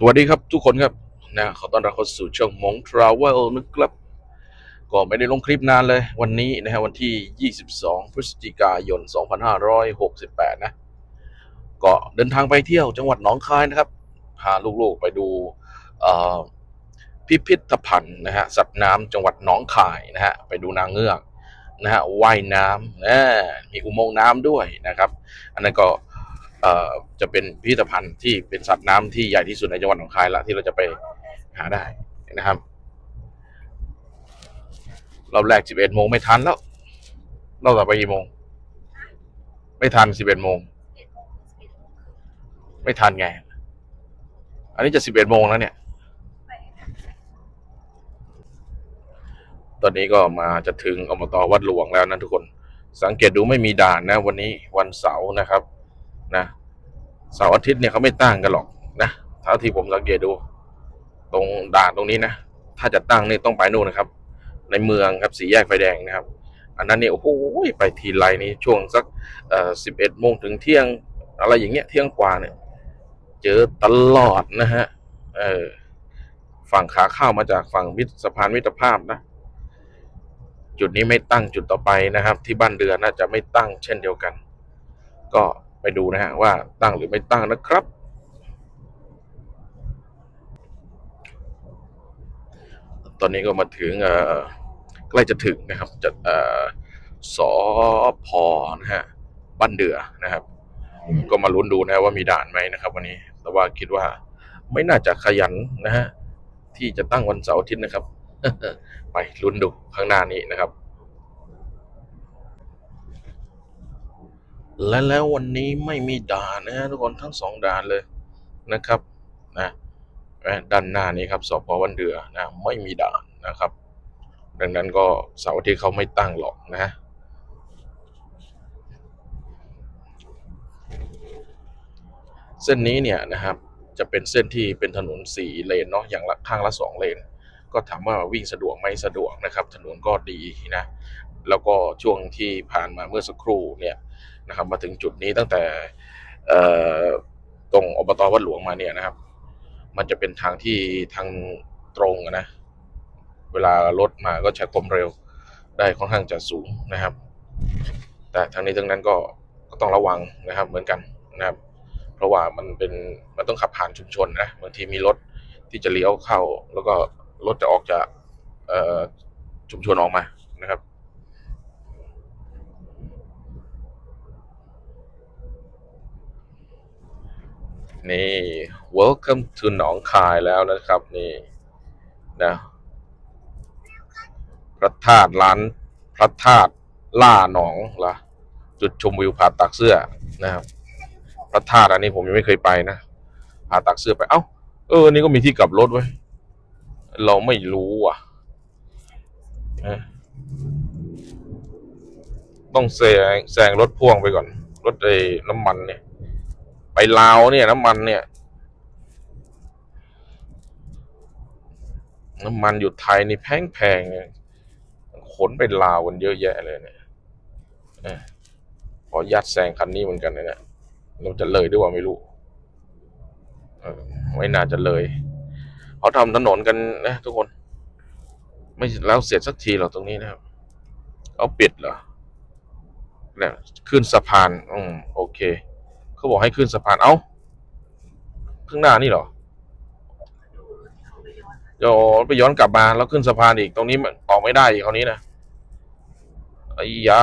สวัสดีครับทุกคนครับนะขอต้อนรับเข้าสู่ช่องมงทราเวลนะครับก็ไม่ได้ลงคลิปนานเลย วันนี้นะฮะวันที่ 22 พฤศจิกายน 2568 นะก็เดินทางไปเที่ยวจังหวัดหนองคายนะครับ พาลูกๆไปดูพิพิธภัณฑ์นะฮะสัตว์น้ำจังหวัดหนองคายนะฮะไปดูนางเงือกนะฮะว่ายน้ำนะมีอุโมงค์น้ำด้วยนะครับ อันนั้นก็ จะเป็นพิพิธภัณฑ์ที่เป็นสัตว์น้ำที่ใหญ่ที่สุดในจังหวัดหนองคายละที่เราจะไปหาได้นะครับรอบแรก11โมงไม่ทันแล้วรอบต่อไปกี่โมง ไม่ทัน11โมง ไม่ทันไง อันนี้จะ11โมงแล้วเนี่ย ตอนนี้ก็มาจะถึงอบตวัดหลวงแล้วนะทุกคน สังเกตดูไม่มีด่านนะ วันนี้วันเสาร์นะครับ นะ เสาร์อาทิตย์เนี่ยเขาไม่ตั้งกันหรอกนะเท่าที่ผมสังเกตดู ตรงด่านตรงนี้นะ ถ้าจะตั้งนี่ต้องไปนู่นนะครับ ในเมืองครับสีแยกไฟแดงนะครับ อันนั้นเนี่ยโอ้โหไปทีไรนี่ช่วงสักเอ่อสิบเอ็ดโมงถึงเที่ยงอะไรอย่างเงี้ยเที่ยงกว่าเนี่ย เจอตลอดนะฮะเออฝั่งขาเข้ามาจากฝั่งมิตรสะพานมิตรภาพนะ จุดนี้ไม่ตั้งจุดต่อไปนะครับ ที่บ้านเดือนน่าจะไม่ตั้งเช่นเดียวกัน ก็ ไปดูนะฮะว่าตั้งหรือไม่ตั้งนะครับ ตอนนี้ก็มาถึงใกล้จะถึงนะครับจะสอพอนะฮะบ้านเดือนะครับ ก็มาลุ้นดูนะว่ามีด่านไหมนะครับ วันนี้ แต่ว่าคิดว่าไม่น่าจะขยันนะฮะที่จะตั้งวันเสาร์อาทิตย์นะครับ ไปลุ้นดูข้างหน้านี้นะครับ และแล้ววันนี้ไม่มีด่านนะฮะทุกคนทั้งสองด่านเลยนะครับนะด้านหน้านี้ครับสพวันเดือนะไม่มีด่านนะครับ ดังนั้นก็เสาร์ที่เขาไม่ตั้งหรอกนะเส้นนี้เนี่ยนะครับจะเป็นเส้นที่เป็นถนนสี่เลนเนาะอย่างละข้างละสองเลน ก็ถามว่าวิ่งสะดวกไหมสะดวกนะครับ ถนนก็ดีนะแล้วก็ช่วงที่ผ่านมาเมื่อสักครู่เนี่ย นะครับ มาถึงจุดนี้ตั้งแต่ตรงอบตวัดหลวงมาเนี่ยนะครับ มันจะเป็นทางที่ทางตรงนะ เวลารถมาก็ใช้ความเร็วได้ค่อนข้างจะสูงนะครับ แต่ทั้งนี้ทั้งนั้นก็ก็ต้องระวังนะครับเหมือนกันนะครับ เพราะว่ามันเป็นมันต้องขับผ่านชุมชนนะบางทีมีรถที่จะเลี้ยวเข้า แล้วก็รถจะออกจากชุมชนออกมานะครับ นี่ welcome to หนองคายแล้วนะครับนี่นะพระธาตุร้านพระธาตุล่าหนองละจุดชมวิวผาตักเสื้อนะครับพระธาตุอันนี้ผมยังไม่เคยไปนะผาตักเสื้อไป เอ้าเออนี่ก็มีที่กลับรถไว้เราไม่รู้อะเอ๊ะต้องแซงแซงรถพ่วงไปก่อน รถไอ้น้ำมันเนี่ย ไปลาวเนี่ยน้ำมันเนี่ย น้ำมันอยู่ไทยนี่แพงแพงๆขนไปลาวกันเยอะแยะเลยเนี่ยอ้ยขอยัดแซงคันนี้เหมือนกันนะเนี่ยเราจะเลยด้วยว่าไม่รู้ไม่น่าจะเลย เขาทำถนนกันนะทุกคน ไม่แล้วเสร็จสักทีหรอตรงนี้นะครับเขาปิดเหรอเนี่ยขึ้นสะพาน อืม โอเค เขาบอกให้ขึ้นสะพาน เอ้าข้างหน้านี่เหรอเดี๋ยวไปย้อนกลับมาแล้วขึ้นสะพานอีกตรงนี้มันออกไม่ได้อีกคราวนี้นะไอ้ยา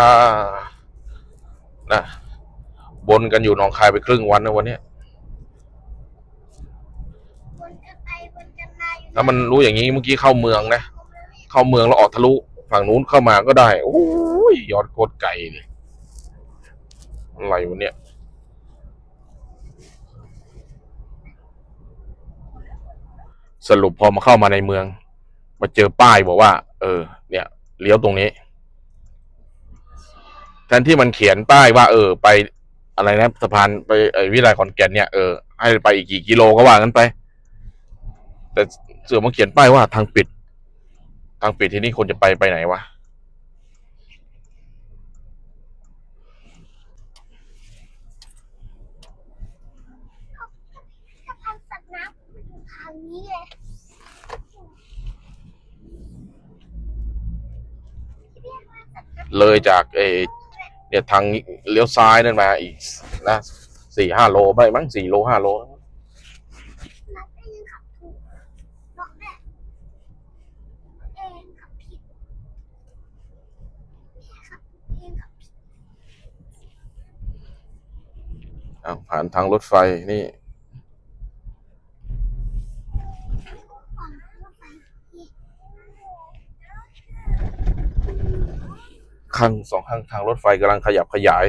นะบนกันอยู่หนองคายไปครึ่งวันนะวันเนี้ยวนกันไปวนกันมาอยู่ถ้ามันรู้อย่างนี้เมื่อกี้เข้าเมืองนะ เข้าเมืองแล้วออกทะลุ ฝั่งนู้นเข้ามาก็ได้ โอ้ยยอดโคตรไก่เลยอะไรวะเนี่ย สรุปพอมาเข้ามาในเมือง มาเจอป้ายบอกว่า เออ เนี่ยเลี้ยวตรงนี้แทนที่มันเขียนป้ายว่า เออ ไปอะไรนะสะพานไปไอ้วิไลขอนแก่นเนี่ยเออให้ไปอีกกี่กิโลก็ว่ากันไป แต่เสือมาเขียนป้ายว่าทางปิด ทางปิดที่นี่คนจะไปไปไหนวะ สะพานสัตว์น้ำางนี้ไงที่เรียกว่าสัตว์ เลยจากเออเนี่ยทางเลี้ยวซ้ายนั่นมาอีกนะสี่ห้าโลไปมั้งสี่โลห้าโลนัดเองขับถูกบอกแม่เองขับผิดแม่ขับเองขับผิดอะผ่านทางรถไฟนี่ ก่อนรถไฟนี่ ข้างสองข้างทางรถไฟกำลังขยับขยาย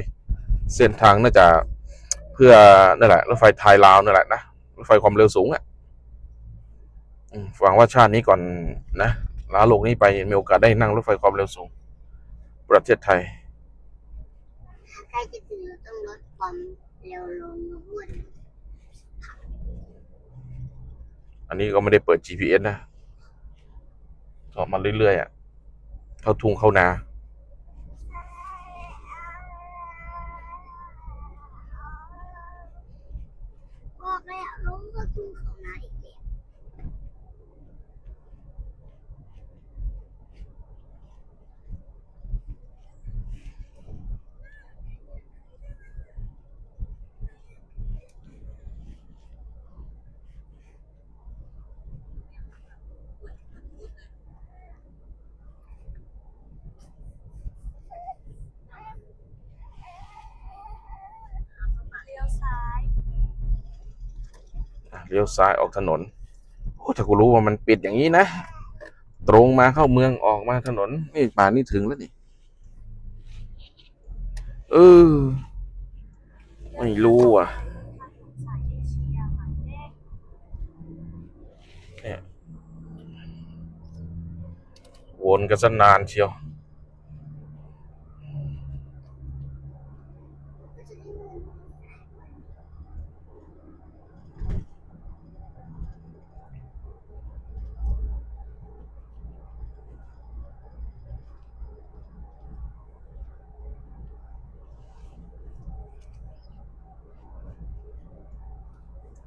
เส้นทางน่าจะเพื่อนั่นแหละรถไฟไทยลาวนั่นแหละนะรถไฟความเร็วสูงอะอืมหวังว่าชาตินี้ก่อนนะลาโลกนี้ไปมีโอกาสได้นั่งรถไฟความเร็วสูง ประเทศไทยใกล้จะถึงตรงรถความเร็วลงนะพูดอันนี้ก็ไม่ได้เปิด GPS นะก็มาเรื่อยๆอะ เข้าทุ่งเข้านา บอกเลยอะลงก็คือเขาหน้าอีกแล้ว เลี้ยวซ้าย อะเลี้ยวซ้ายออกถนนโอ้ถ้ากูรู้ว่ามันปิดอย่างนี้นะ ตรงมาเข้าเมืองออกมาถนน นี่ป่านนี้ถึงแล้วนี่เออไม่รู้อะเนี่ยวนกันนานเชียว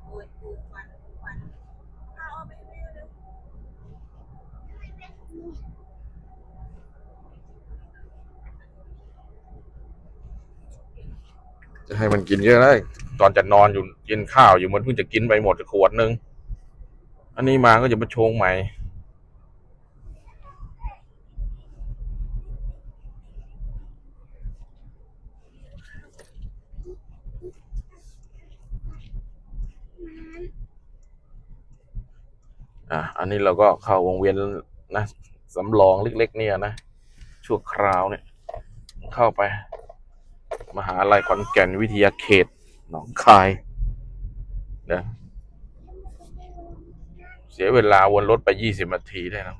โอ้ยปูควันควันเอาเอาไปเร็วเร็ว จะให้มันกินเยอะได้ตอนจะนอนอยู่กินข้าวอยู่มันเพิ่งจะกินไปหมดขวดนึง อันนี้มาก็จะมาชงใหม่อะ อันนี้เราก็เข้าวงเวียนนะสำรองเล็ก ๆ เนี่ยนะชั่วคราวเนี่ย เข้าไป มหาลัยขอนแก่นวิทยาเขตหนองคายนะเสียเวลาวนรถไปยี่สิบนาทีได้นะ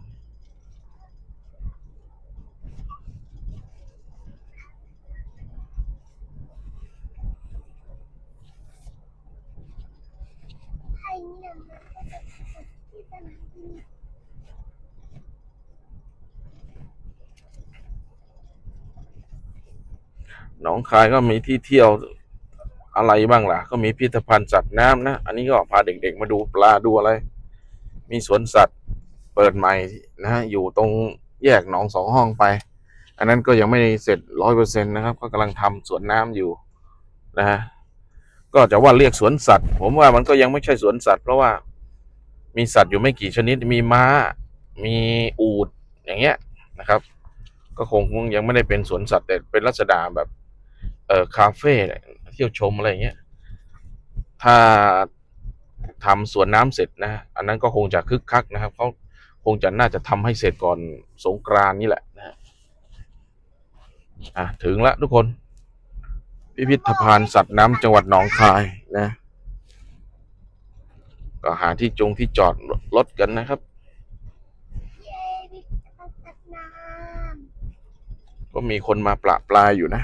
ให้เนี่ยมันก็จะที่สนามบิน หนองคายก็มีที่เที่ยวอะไรบ้างล่ะ ก็มีพิพิธภัณฑ์สัตว์น้ำนะ อันนี้ก็พาเด็กๆมาดูปลาดูอะไร มีสวนสัตว์เปิดใหม่นะฮะอยู่ตรงแยกหนองสองห้องไป อันนั้นก็ยังไม่เสร็จร้อยเปอร์เซ็นต์นะครับ ก็กำลังทำสวนน้ำอยู่นะฮะก็จะว่าเรียกสวนสัตว์ ผมว่ามันก็ยังไม่ใช่สวนสัตว์ เพราะว่ามีสัตว์อยู่ไม่กี่ชนิดมีม้า มีอูฐอย่างเงี้ยนะครับ ก็คงยังไม่ได้เป็นสวนสัตว์แต่เป็นลักษณะแบบ เอ่อคาเฟ่เนี่ยเที่ยวชมอะไรอย่างเงี้ยถ้าทำสวนน้ำเสร็จนะ อันนั้นก็คงจะคึกคักนะครับเขาคงจะน่าจะทำให้เสร็จก่อนสงกรานต์นี่แหละนะฮะอะถึงแล้วทุกคน พิพิธภัณฑ์สัตว์น้ำจังหวัดหนองคายนะ ก็หาที่จงที่จอดรถกันนะครับเย้วิทยาสัตว์น้ก็มีคนมาประปลายอยู่นะ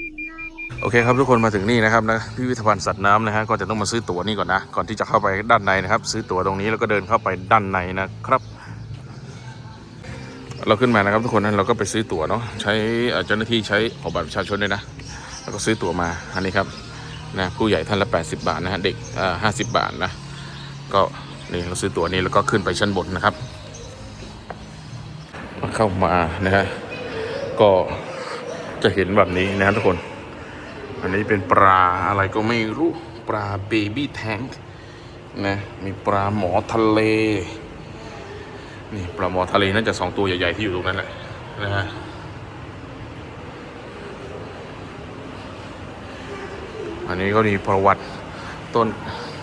โอเคครับทุกคนมาถึงนี่นะครับนะพิพิธภัณฑ์สัตว์น้ำนะฮะก็จะต้องมาซื้อตั๋วนี่ก่อนนะก่อนที่จะเข้าไปด้านในนะครับ ซื้อตั๋วตรงนี้แล้วก็เดินเข้าไปด้านในนะครับ เราขึ้นมานะครับทุกคนนั้นเราก็ไปซื้อตั๋วเนาะใช้เอ่อเจ้าหน้าที่ใช้ขอบัตรประชาชนด้วยนะ แล้วก็ซื้อตั๋วมาอันนี้ครับนะผู้ใหญ่ท่านละ 80 บาทนะฮะเด็กอ่าห้าสิบบาทนะก็นี่เราซื้อตั๋วนี้แล้วก็ขึ้นไปชั้นบนนะครับเข้ามานะฮะก็จะเห็นแบบนี้นะฮะทุกคน อันนี้เป็นปลาอะไรก็ไม่รู้ปลาเบบี้แทงนะมีปลาหมอทะเลนี่ปลาหมอทะเลน่าจะสองตัวใหญ่ ๆ ที่อยู่ตรงนั้นแหละนะฮะอันนี้ก็มีประวัติต้น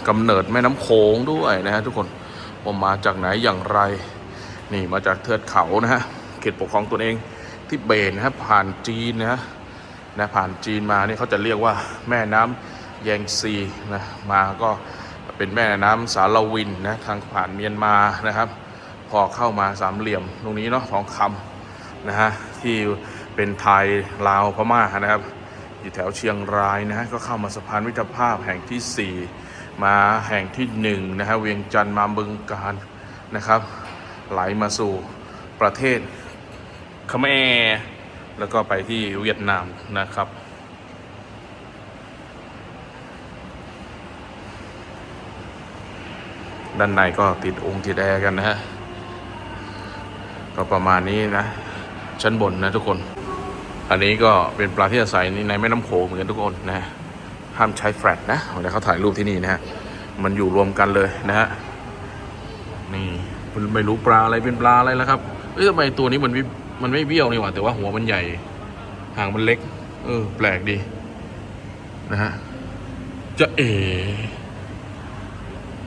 กำเนิดแม่น้ำโขงด้วยนะฮะทุกคนว่ามาจากไหนอย่างไร นี่มาจากเทือกเขานะฮะเขตปกครองตัวเองที่เบนนะครับผ่านจีนนะฮะ นะผ่านจีนมานี่เขาจะเรียกว่าแม่น้ำแยงซีนะมาก็เป็นแม่น้ำสารวินนะทางผ่านเมียนมานะครับ พอเข้ามาสามเหลี่ยมตรงนี้เนาะทองคำนะฮะที่เป็นไทยลาวพม่านะครับ อยู่แถวเชียงรายนะฮะก็เข้ามาสะพานมิตรภาพแห่งที่ 4 มาแห่งที่1นะฮะเวียงจันทร์มาบึงการนะครับ ไหลมาสู่ประเทศเขมร แล้วก็ไปที่เวียดนามนะครับ ด้านในก็ติดองค์ติดแอร์กันนะฮะ ก็ประมาณนี้นะ ชั้นบนนะทุกคน อันนี้ก็เป็นปลาที่อาศัยในแม่น้ำโขงเหมือนกันทุกคนนะ ห้ามใช้แฟลชนะเวลาเขาถ่ายรูปที่นี่นะฮะ มันอยู่รวมกันเลยนะฮะ นี่ไม่รู้ปลาอะไรเป็นปลาอะไรแล้วครับเอ้ยทำไมตัวนี้มันไมันไม่เบี้ยวนี่หว่า แต่ว่าหัวมันใหญ่ หางมันเล็ก เออ แปลกดี นะฮะ จะเอ๋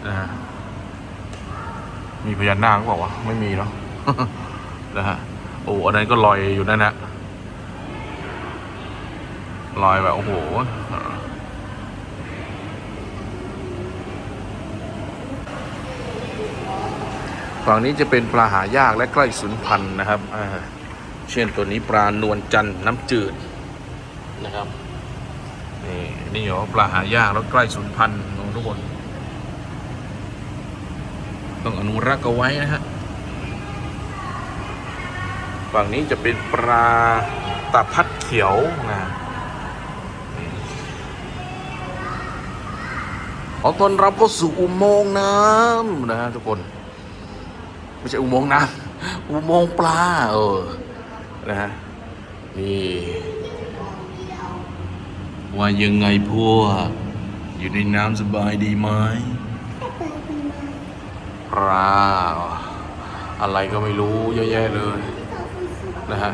นะฮะมีพญานาคหรือเปล่าวะ ไม่มีเนาะนะฮะ โอ้อันนั้นก็ลอยอยู่นั่นนะลอยแบบโอ้โหฝั่งนี้จะเป็นปลาหายากและใกล้สูญพันธุ์นะครับอ่า เช่นตัวนี้ปลานวลจันทร์น้ำจืดนะครับนี่นี่เหรอปลาหายากแล้วใกล้สูญพันธุ์ทุกคน ต้องอนุรักษ์เอาไว้นะฮะฝั่งนี้จะเป็นปลาตาพัดเขียวนะขอต้อนรับเข้าสู่อุโมงค์น้ำนะฮะทุกคน ไม่ใช่อุโมงค์น้ำอุโมงค์ปลา เออ นะฮะนี่ว่ายังไงพวก อยู่ในน้ำสบายดีไหมปลาอะไรก็ไม่รู้เยอะแยะเลยนะฮะ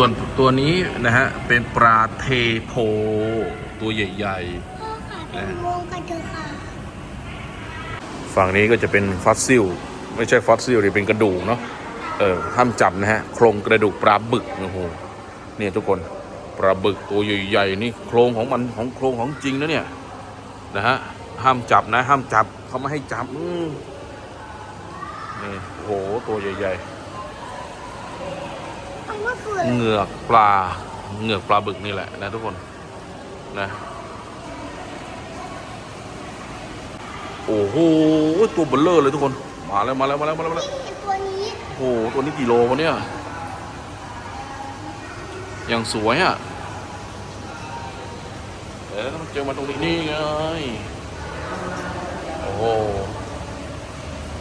ส่วนตัวนี้นะฮะ เป็นปลาเทโพตัวใหญ่พ่อค่ะไปอุโมงค์กันเถอะค่ะๆฝั่งนี้ก็จะเป็นฟอสซิล ไม่ใช่ฟอสซิลดิเป็นกระดูกเนาะเออห้ามจับนะฮะ โครงกระดูกปลาบึกโอ้โหเนี่ยทุกคนปลาบึกตัวใหญ่ๆนี่โครงของมันของโครงของจริงนะเนี่ยนะฮะห้ามจับนะ ห้ามจับเขาไม่ให้จับอืมนี่โอ้โหตัวใหญ่ ๆ เอามาคืออะไรเหงือกปลาเหงือกปลาบึกนี่แหละนะทุกคนนะโอ้โหตัวเบลเลอร์เลยทุกคนมาแล้วมาแล้วมาแล้วมาแล้วมาแล้วนี่ตัวนี้โอ้โหตัวนี้กี่โลวะเนี่ยอย่างสวยอะเอ๊ะมันเจอมาตรงนี้นี่ไงโอ้โห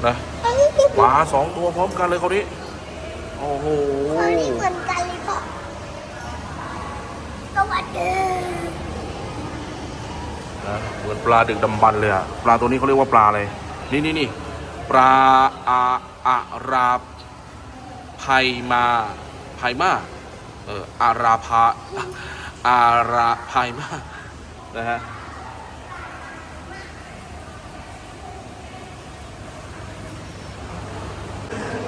นะอันนี้คือปลาสองตัวพร้อมกันเลยเขาวนี้ โอ้โหตัวนี้เหมือนกันเลยพ่อสวัสดีนะเหมือนปลาดึกดำบรรเลยอะปลาตัวนี้เขาเรียกว่าปลาอะไรนี่นี่นี่ปลาอาอาราไพมาไพมาเอออาราพาอาราไพมานะฮะ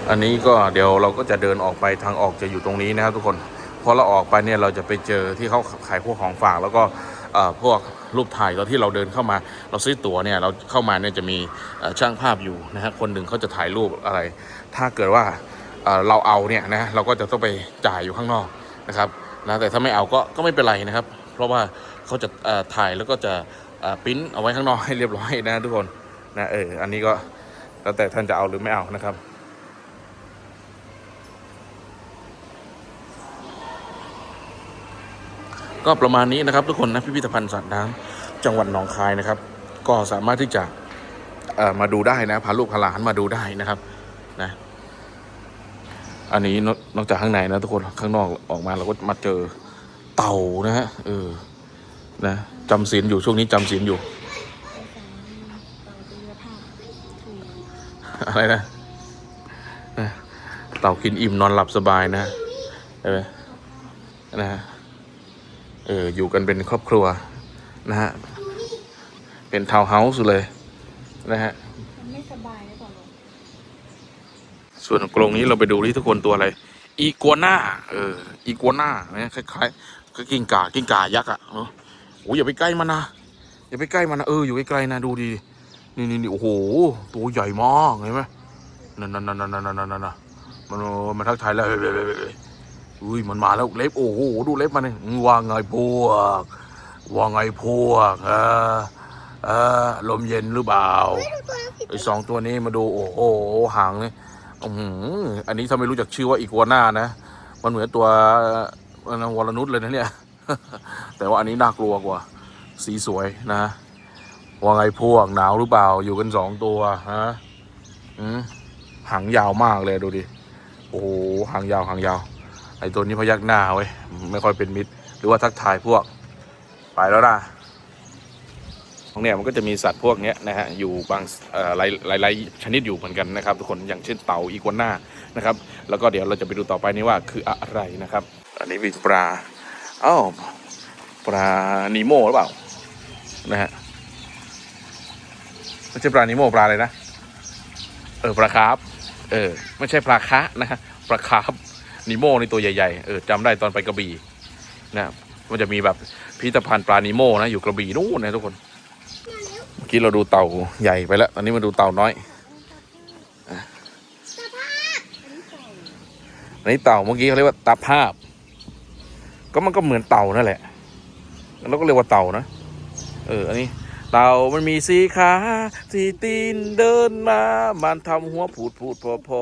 อันนี้ก็เดี๋ยวเราก็จะเดินออกไปทางออกจะอยู่ตรงนี้นะครับทุกคนพอเราออกไปเนี่ยเราจะไปเจอที่เขาขายพวกของฝากแล้วก็เอ่อพวกรูปถ่ายตอนที่เราเดินเข้ามา เราซื้อตั๋วเนี่ยเราเข้ามาเนี่ยจะมีช่างภาพอยู่นะฮะคนหนึ่งเขาจะถ่ายรูปอะไร ถ้าเกิดว่าเราเอาเนี่ยนะเราก็จะต้องไปจ่ายอยู่ข้างนอกนะครับนะแต่ถ้าไม่เอาก็ก็ไม่เป็นไรนะครับ เพราะว่าเขาจะถ่ายแล้วก็จะปิ้นเอาไว้ข้างนอกให้เรียบร้อยนะทุกคนนะเอออันนี้ก็แล้วแต่ท่านจะเอาหรือไม่เอานะครับ ก็ประมาณนี้นะครับทุกคนนะพิพิธภัณฑ์สัตว์น้ำจังหวัดหนองคายนะครับ ก็สามารถที่จะเอ่อมาดูได้นะพาลูกพาหลานมาดูได้นะครับนะอันนี้นอกจากข้างในนะทุกคนข้างนอกออกมาเราก็มาเจอเต่านะฮะเออนะจำศีลอยู่ช่วงนี้จำศีลอยู่ อะไรนะนะเต่ากินอิ่มนอนหลับสบายนะเห็นไหมนะ เอออยู่กันเป็นครอบครัวนะฮะ เป็นทาวน์เฮาส์เลยนะฮะส่ส่กวนกรงนี้เราไปดูที่ทุกคนตัวอะไร อีกัวน่า เออ อีกัวน่านี่คล้ายๆก็กิ้งก่ากิ้งก่ายักษ์อะเนาะโอ้ยอย่าไปใกล้มันนะ อย่าไปใกล้มันนะ เออ อยู่ใกล้ๆนะ ดูดีนี่นี่นี่โอ้โห ตัวใหญ่มากเห็นไหมนั่นนั่นนั่นนั่นนั่นนั่นมันมันทักทายแล้ว อุ้ยมันมาแล้วเล็บโอ้โหดูเล็บมันเลยว่าไงพวกว่าไงพวกเออเออลมเย็นหรือเปล่าไอ้สองตัวนี้มาดูโอ้โหหางนี่อืออันนี้ถ้าไม่รู้จักชื่อว่าอีกัวน่านะ มันเหมือนตัวเอ่อวรนุชเลยนะเนี่ย แต่ว่าอันนี้น่ากลัวกว่า สีสวยนะว่าไงพวกหนาวหรือเปล่าอยู่กันสองตัวฮะอืมหางยาวมากเลยดูดิ โอ้โหหางยาวหางยาว ไอตัวนี้พยักหน้าเว้ยไม่ค่อยเป็นมิตร หรือว่าทักทายพวก ไปแล้วนะตรงเนี้ยมันก็จะมีสัตว์พวกเนี้ยนะฮะอยู่บางหลายหลายหลายชนิดอยู่เหมือนกันนะครับ ทุกคนอย่างเช่นเต่าอีกัวน่านะครับ แล้วก็เดี๋ยวเราจะไปดูต่อไปนี้ว่าคืออะไรนะครับ อันนี้เป็นปลาอ้าวปลานีโมหรือเปล่านะฮะไม่ใช่ปลานีโมปลาอะไรนะ เออปลาคาร์ฟเออ ไม่ใช่ปลาคะนะฮะปลาคาร์ฟ นีโมในตัวใหญ่ๆเออจำได้ตอนไปกระบี่นะมันจะมีแบบพิพิธภัณฑ์ปลานีโมนะอยู่กระบี่นู่นนะทุกคนเมื่อกี้เราดูเต่าใหญ่ไปแล้วตอนนี้มาดูเต่าน้อยอันนี้เต่าเมื่อกี้เขาเรียกว่าตาภาพ ก็มันก็เหมือนเต่านั่นแหละแล้วก็เรียกว่าเต่านะ เอออันนี้เต่ามันมีสีขาสีตีนเดินมา มันทำหัวผูดผูดโผล่โผล่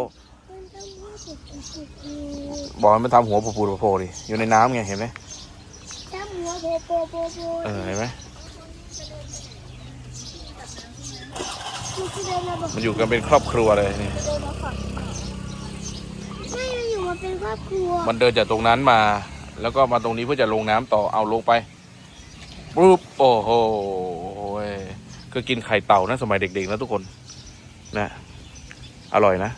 บอกให้มันทำหัวผูดผูดโผล่โผล่ดิอยู่ในน้ำไงเห็นไหมจ้าหัวโปโปโปโปเออเห็นไหมมันคือเดินมาบอกมันอยู่กันเป็นครอบครัวเลยนี่เดินมาก่อนไม่มันอยู่มาเป็นครอบครัว มันเดินจากตรงนั้นมา แล้วก็มาตรงนี้เพื่อจะลงน้ำต่อเอาลงไปปุ๊บโอ้โหก็กินไข่เต่านะสมัยเด็กๆนะทุกคนนะอร่อยนะ